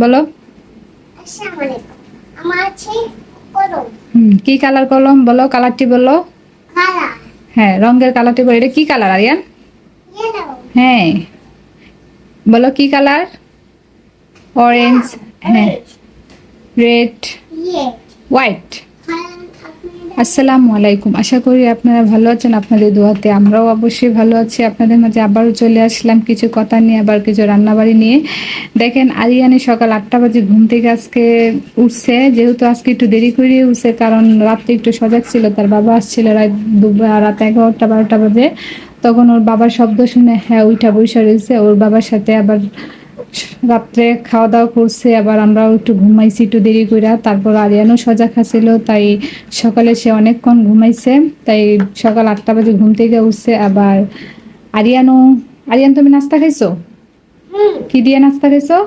বলো। কি কালার কলম বলো কালারটি বলো। হ্যাঁ রঙের কালারটি বলো এটা কি কালার আরিয়ান? হ্যাঁ। বলো কি কালার? অরেঞ্জ হ্যাঁ। রেড হোয়াইট আসসালামু আলাইকুম। আশা করি আপনারা ভালো আছেন, আপনাদের দোয়াতে আমরাও অবশ্যই ভালো আছি। আপনাদের মাঝে আবারও চলে আসলাম কিছু কথা নিয়ে, আবার কিছু রান্নাবাড়ি নিয়ে। দেখেন, আরিয়ানি সকাল আটটা বাজে ঘুম থেকে আজকে উঠছে। যেহেতু আজকে একটু দেরি করে উঠছে, কারণ রাত্রে একটু সজাগ ছিল, তার বাবা আসছিল রাত দুবার রাত এগারোটা, বারোটা বাজে। তখন ওর বাবার শব্দ শুনে হ্যাঁ উঠা বৈশা রয়েছে। ওর বাবার সাথে আবার রাত্রে খাওয়া দাওয়া করছে আবার আমরাও একটু ঘুমাইছি একটু দেরি করে তারপর আরিয়ানও সজাগ আছিল তাই সকালে সে অনেকক্ষণ ঘুমাইছে। তাই সকাল আটটা বাজে ঘুম থেকে উঠছে আবার আরিয়ানও আরিয়ান তুমি নাস্তা খাইছো? হুম। কি দিয়ে নাস্তা খাইছো?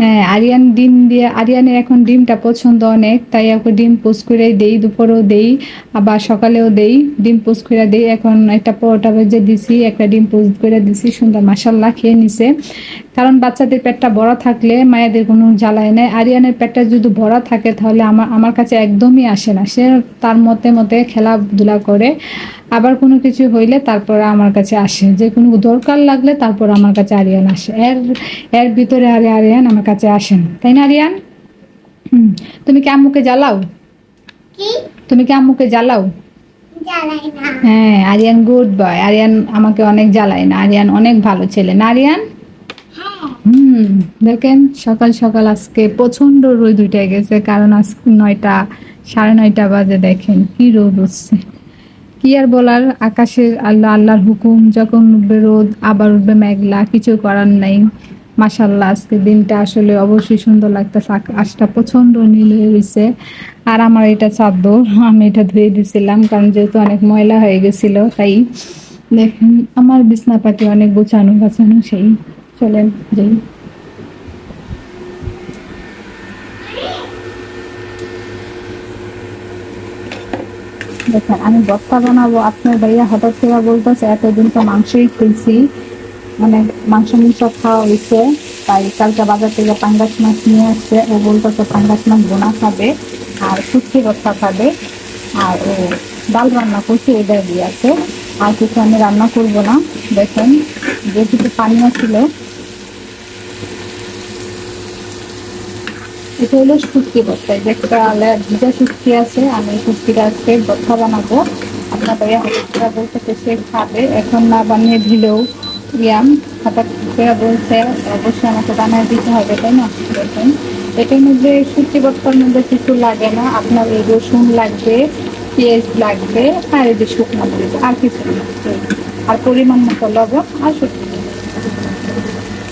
হ্যাঁ আরিয়ান ডিম দিয়ে, আরিয়ানের এখন ডিমটা পছন্দ অনেক, তাই ওকে ডিম পোস্ট করে দেই, দুপুরেও দেই, আবার সকালেও দেই, ডিম পোস্ট করে দেই। এখন একটা পরোটা ভেজে দিছি, একটা ডিম পোস্ট করে দিছি, সুন্দর মাসাল্লাহ খেয়ে নিছে। কারণ বাচ্চাদের পেটটা বড় থাকলে মায়েদের কোনো জ্বালায় নেই আরিয়ানের পেটটা যদি ভরা থাকে, তাহলে আমার আমার কাছে একদমই আসে না। সে তার মতে মতে খেলাধুলা করে। আবার কোনো কিছু হইলে তারপর আমার কাছে আসে। যে কোনো দরকার লাগলে তারপর আমার কাছে আরিয়ান আসে। এর এর ভিতরে আরে আরিয়ান আমার কাছে আসেন তাই না আরিয়ান? তুমি কি আম্মুকে জ্বালাও? তুমি কি আম্মুকে জ্বালাও? হ্যাঁ আরিয়ান গুড বয় আরিয়ান আমাকে অনেক জ্বালায় না। আরিয়ান অনেক ভালো ছেলে। না আরিয়ান? হ্যাঁ। হুম। দেখেন সকাল সকাল আজকে প্রচণ্ড রোদ উঠে গেছে। কারণ আজকে নয়টা সাড়ে নয়টা বাজে। দেখেন কি রোদ উঠছে। কি আর বলার? আকাশের আল্লাহ আল্লাহর হুকুম, যখন উঠবে রোদ, আবার উঠবে মেঘলা, কিছু করার নাই। মাসাল্লাহ আজকে দিনটা আসলে অবশ্যই সুন্দর লাগতেছে। আকাশটা প্রচণ্ড নীল হয়ে গেছে। আর আমার এটা চাদর, আমি এটা ধুয়ে দিছিলাম, কারণ যেহেতু অনেক ময়লা হয়ে গেছিল, তাই দেখেন, আমার বিছনাপাটি অনেক গোছানো গাছানো সেই চলেন যাই। দেখেন, আমি বত্তা বানাবো, আপনার ভাইয়া হঠাৎ করে বলতেছে, এতদিন তো মাংসই খেয়েছি মানে মাংস মাংস খাওয়া হয়েছে, তাই কালকে বাজার থেকে পাঙ্গাস মাছ নিয়ে আসছে। ও বলতেছে, পাঙ্গাস মাছ বোনা খাবে আর শুটকি ভর্তা খাবে। আর ও ডাল রান্না করছে এটা দিয়ে আছে। আর কিছু আমি রান্না করব না। দেখেন, যেটুকু পানি ছিল এটা হলো শুটকি ভর্তা। যে একটা দুটা শুটকি আছে, আমি শুটকিটা আজকে ভর্তা বানাবো। আপনার ভাইয়া হঠাৎ বলতেছে সে খাবে। এখন না বানিয়ে দিলেও ইয়াম, হঠাৎ বলছে, অবশ্যই আমাকে বানিয়ে দিতে হবে, তাই না? দেখুন। এটার মধ্যে শুটকি ভর্তার মধ্যে কিছু লাগে না। আপনার এই রসুন লাগবে, পেঁয়াজ লাগবে, আর এই যে শুকনো আর কিছু আর পরিমাণ মতো লবণ আর শুটকি।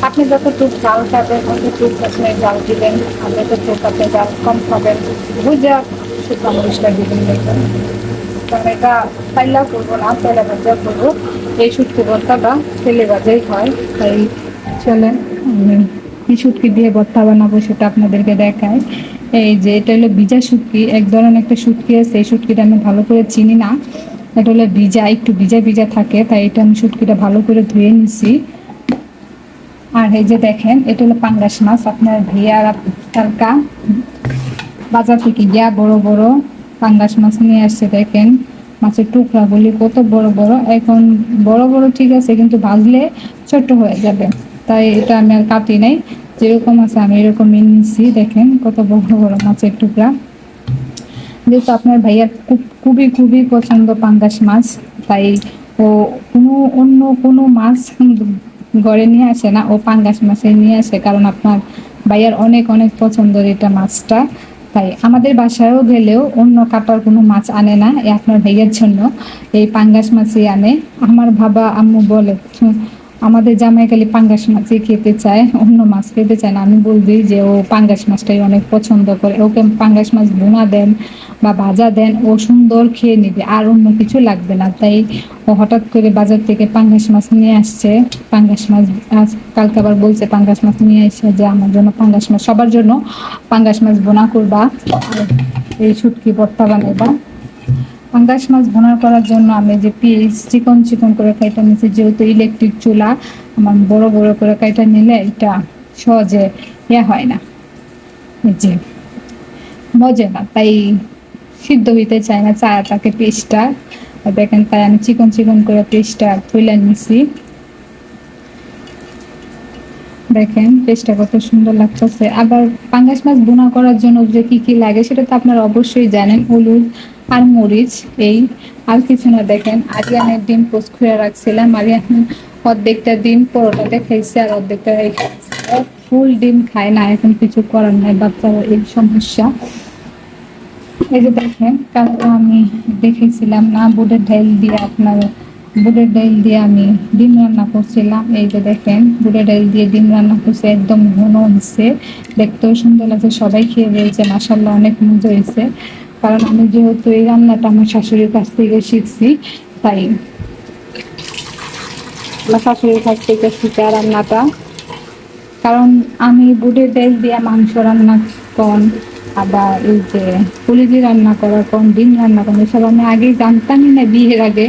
আপনি যতটুক জাল খাবেন ততটুক আপনি জাল দিবেন আর যতটুক আপনি জাল কম খাবেন। বুঝে শুকনো মরিচটা দিবেন দেখবেন। কারণ এটা পাইলা করব না তেলে ভাজা করব। এই শুটকি ভর্তাটা তেলে ভাজাই হয়। তাই চলেন কি শুটকি দিয়ে ভর্তা বানাবো সেটা আপনাদেরকে দেখায় এই যে এটা হলো ভিজা শুটকি এক ধরনের একটা শুটকি আছে। এই শুটকিটা আমি ভালো করে চিনি না। এটা হলো ভিজা, একটু ভিজা ভিজা থাকে। তাই এটা আমি শুটকিটা ভালো করে ধুয়ে নিছি। আর এই যে দেখেন, এটা হলো পাঙ্গাস মাছ। আপনার ভিয়ার হালকা বাজার থেকে গিয়া বড় বড় পাঙ্গাস মাছ নিয়ে আসছে, দেখেন। মাছের টুকরা টুকরাগুলি কত বড় বড়। এখন বড় বড় ঠিক আছে, কিন্তু ভাজলে ছোট হয়ে যাবে। তাই এটা আমি আর কাটি নাই। যেরকম আছে আমি এরকমই নিচ্ছি দেখেন কত বড় বড় মাছের টুকরা। যেহেতু আপনার ভাইয়ার খুব, খুবই খুবই পছন্দ পাঙ্গাস মাছ, তাই ও কোনো অন্য কোনো মাছ ঘরে নিয়ে আসে না ও পাঙ্গাস মাছে নিয়ে আসে কারণ আপনার ভাইয়ার অনেক অনেক পছন্দের এটা মাছটা। তাই আমাদের বাসায়ও গেলেও অন্য কাটার কোনো মাছ আনে না আপনার ভাইয়ের জন্য। এই পাঙ্গাস মাছই আনে। আমার বাবা আম্মু বলে "হুম, আমাদের জামাই খালি পাঙ্গাস মাছই খেতে চায়, অন্য মাছ খেতে চায় না। আমি বলবি যে ও পাঙ্গাস মাছটাই অনেক পছন্দ করে। ওকে পাঙ্গাস মাছ বোনা দেন বা ভাজা দেন, ও সুন্দর খেয়ে নেবে, আর অন্য কিছু লাগবে না। তাই ও হঠাৎ করে বাজার থেকে পাঙ্গাস মাছ নিয়ে আসছে। পাঙ্গাস মাছ আজ কালকে আবার বলছে, পাঙ্গাস মাছ নিয়ে এসে যে আমার জন্য পাঙ্গাস মাছ, সবার জন্য পাঙ্গাস মাছ বোনা করবা। এই শুটকি ভর্তা বানাইবা। পাঙ্গাস মাছ ভোনা করার জন্য আমি যে পিস চিকন চিকন করে কাইটা নিয়েছি যেহেতু ইলেকট্রিক চুলা, আমার বড় বড় করে কাইটা নিলে এটা সহজে ইয়ে হয় না। যে, মজে না, তাই সিদ্ধ হইতে চায় না চাটাকে পেস্টটা দেখেন তাই আমি চিকন চিকন করে পেস্টটা তুলে নিছি। দেখেন পেস্টটা কত সুন্দর লাগতেছে। আবার পাঙ্গাস মাছ বোনা করার জন্য যে কি কি লাগে সেটা তো আপনারা অবশ্যই জানেন, হলুদ আর মরিচ, এই আর কিছু না দেখেন। আরিয়ানের ডিম পোস্ট খুঁড়ে রাখছিলাম। আরিয়ান অর্ধেকটা ডিম পরোটাতে খাইছে আর অর্ধেকটা ফুল ডিম খায় না, এখন কিছু করার নাই, বাচ্চারা এই সমস্যা। এই যে দেখেন, কালকে আমি দেখেছিলাম না, বুটের ডাইল দিয়ে আপনার, বুটের ডাইল দিয়ে আমি ডিম রান্না করছিলাম। এই যে দেখেন, বুটের ডাইল দিয়ে ডিম রান্না করছে, একদম ঘন হয়েছে। দেখতেও সুন্দর লাগছে, সবাই খেয়ে রয়েছে মাসাল্লাহ অনেক মজা হয়েছে। কারণ আমি যেহেতু এই রান্নাটা আমার শাশুড়ির কাছ থেকে শিখছি, তাই আমার শাশুড়ির কাছ থেকে শিখা রান্নাটা। কারণ আমি বুটের ডাল দিয়ে মাংস রান্না কন আবার এই যে পুলিজি রান্না করার কোন ডিম রান্না করেন এসব আমি আগেই জানতামই না বিয়ের আগে।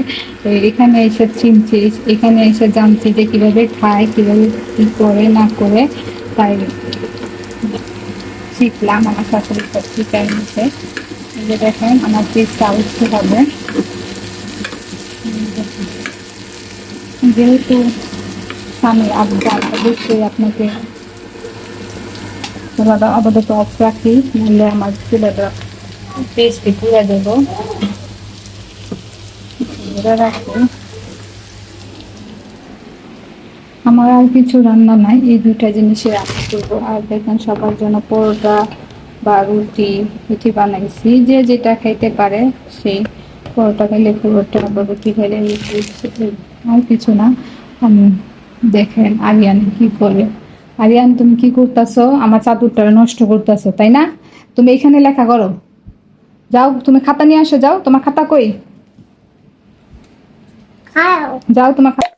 এখানে এসে চিনছি, এখানে এসে জানছি যে কীভাবে খায়, কীভাবে কী করে, না করে, তাই শিখলাম আমার শাশুড়ির কাছ থেকে। নিতে যে দেখেন, আমার পিসটা উঠতে হবে। যেহেতু স্বামী আবদার, অবশ্যই আপনাকে আপাতত অফ রাখি, নাহলে আমার চুলাটা পেস্টে পুড়ে দেব আমার আর কিছু রান্না নাই, এই দুইটা জিনিসে রান্না করব। আর দেখেন, সবার জন্য পরোটা বা রুটি রুটি বানাইছি যে যেটা খাইতে পারে সেই পরোটা খাইলে পরোটা বা রুটি খাইলে আর কিছু না। দেখেন আরিয়ান কি করে। আরিয়ান তুমি কি করতেছো? আমার চাদরটা নষ্ট করতেছো তাই না? তুমি এখানে লেখা করো। যাও তুমি খাতা নিয়ে আসো যাও। তোমার খাতা কই? যাও তোমার খাতা